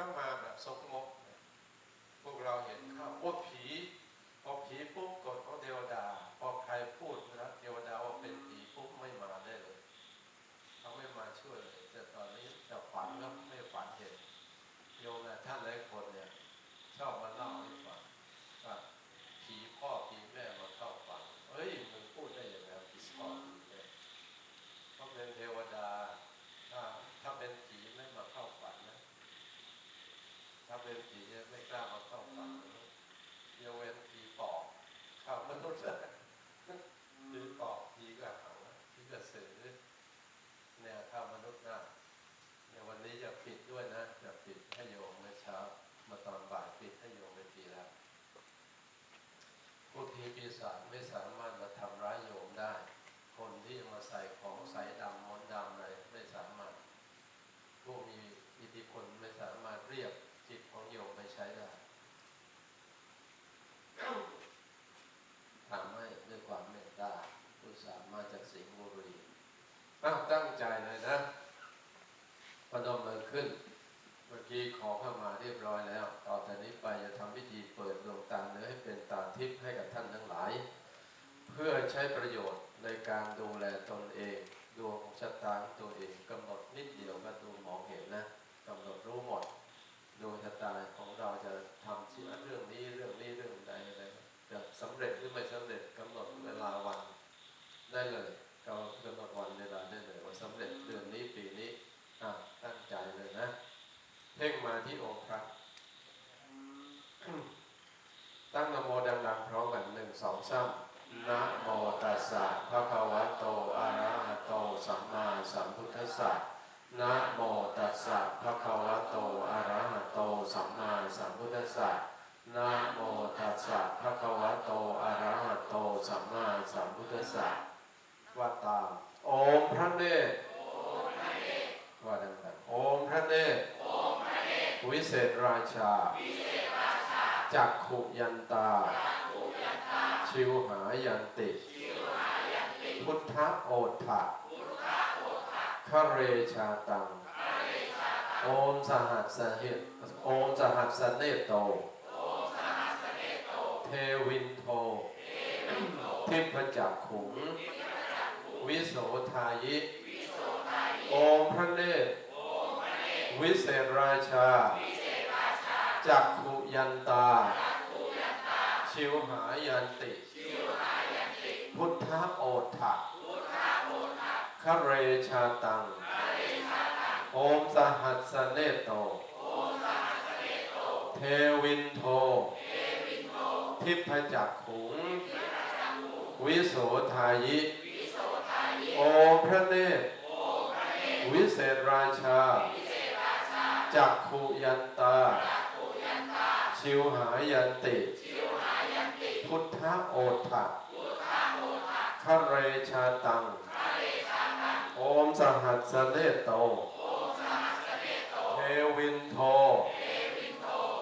ก็มาแบบสกงกพวกเราเห็นเข้าโอ้ผีพอผีปุ๊บกดเขาเทวดาพอใครพูดนะเทวดาว่าเป็นผีปุ๊บไม่มาได้เลยเขาไม่มาช่วยเลย แต่ตอนนี้จะฝันก็ไม่ฝันเห็นโยมนะท่านหลายคนเนี่ย ชอบมาเล่าให้ฟังว่าผีพ่อผีแม่มาเข้าฝันเฮ้ยมึงพูดได้ยังไงผีพ่อผีแม่เขาเป็นเทวดา ถ้าถ้าเป็นผีไม่มาเข้าฝันนะ ถ้า เป็นผีไม่กล้ามาเข้าฝันนะยกเว้นผีปอบเข้ามนุษย์ผีปอบผีกระหังผีกระสือเนี่ยเข้ามนุษย์ได้เนี่ยวันนี้จะปิดด้วยนะจะปิดให้โยมเมื่อเช้ามาตอนบ่ายปิดให้โยมไปทีแล้วผู้ผีปีศาจไม่สามารถมาทำร้ายโยมได้ คนที่จะมาใส่ของใส่ดำมนต์ดำอะไรไม่สามารถ ผู้มีอิทธิพลไม่สามารถเรียกจิตของโยมไปใช้ได้ทำให้ด้วยความเมตตาผู้สามารถจากสิงห์บุรีอ้าวตั้งใจเลยนะพนมมือขึ้น เมื่อ กี้ขอเข้ามาเรียบร้อยแล้ว ต่อจากนี้ไปจะทำพิธีเปิดดวงตาเนื้อให้เป็นตาทิพย์ให้กับท่านทั้งหลาย เพื่อใช้ประโยชน์ในการดูแลตนเอง ดวงชะตางตัวเองกำหนดนิดเดียวก็ดูมองเห็นนะกำหนดรู้หมดดวงชะตาข เพ่งมาที่องค์พระตั้งนะโมดังๆพร้อมกันหนึ่งสองสามนะโมตัสสะภะคะวะโตอะระหะโตสัมมาสัมพุทธัสสะนะโมตัสสะภะคะวะโตอะระหะโตสัมมาสัมพุทธัสสะนะโมตัสสะภะคะวะโตอะระหะโตสัมมาสัมพุทธัสสะว่าตามโอมพระเนตรว่าดังๆโอมพระเนตร วิเศษราชา จักขุยันตา ชิวหายันติ พุทธโอทะคะเรชาตัง โอมสหัสสเหตโอมสหัสสเนโต เทวินโท ทิพจักขุง วิโสทายิ โอมพระเนตร วิเศษราชา จักขุยันตา ชิวหายันติ พุทธโอทะคะเรชาตัง โอมสหัสสเนโต เทวินโท ทิพจักขุง วิโสทายิ โอมพระเนตรวิเศษราชา จักขุยันตา ชิวหายันติ พุทธโอทะคะเรชาตัง โอมสหัสสเนโต เทวินโท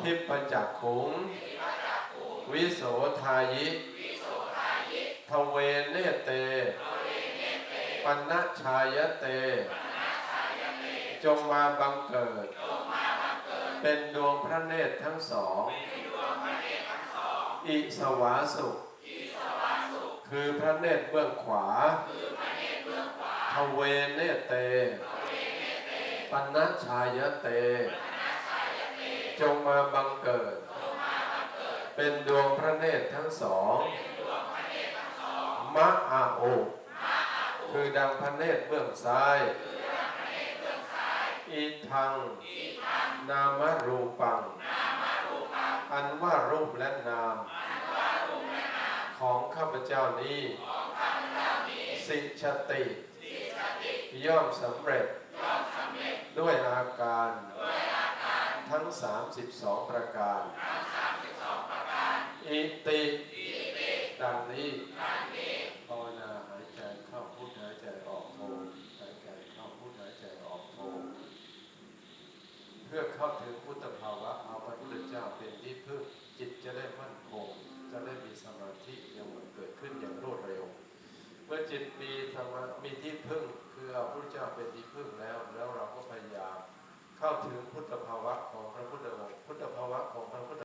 ทิพจักขุง วิโสทายิ ทเวเนเต ปัณชายเต จงมาบังเกิด เป็นดวงพระเนตรทั้งสอง อิสวาสุคือพระเนตรเบื้องขวาทเวเนเต ปัณชายเต จงมาบังเกิด เป็นดวงพระเนตรทั้งสองมะอาโอ คือดังพระเนตรเบื้องซ้าย อีทัง นามรูปัง อันว่ารูปและนาม ของข้าพเจ้านี้ สิชติ ย่อมสำเร็จ ด้วยอาการ ทั้ง 32 ประการ อิติ ดังนี้ เพื่อเข้าถึงพุทธภาวะเอาพระพุทธเจ้าเป็นที่พึ่งจิตจะได้มั่นคง จะได้มีสมาธิอย่างมันเกิดขึ้นอย่างรวดเร็ว เมื่อจิตมีธรรมมีที่พึ่งคือเอาพระพุทธเจ้าเป็นที่พึ่งแล้ว แล้วเราก็พยายาม เข้าถึงพุทธภาวะของพระพุทธองค์พุทธภาวะของพระพุทธ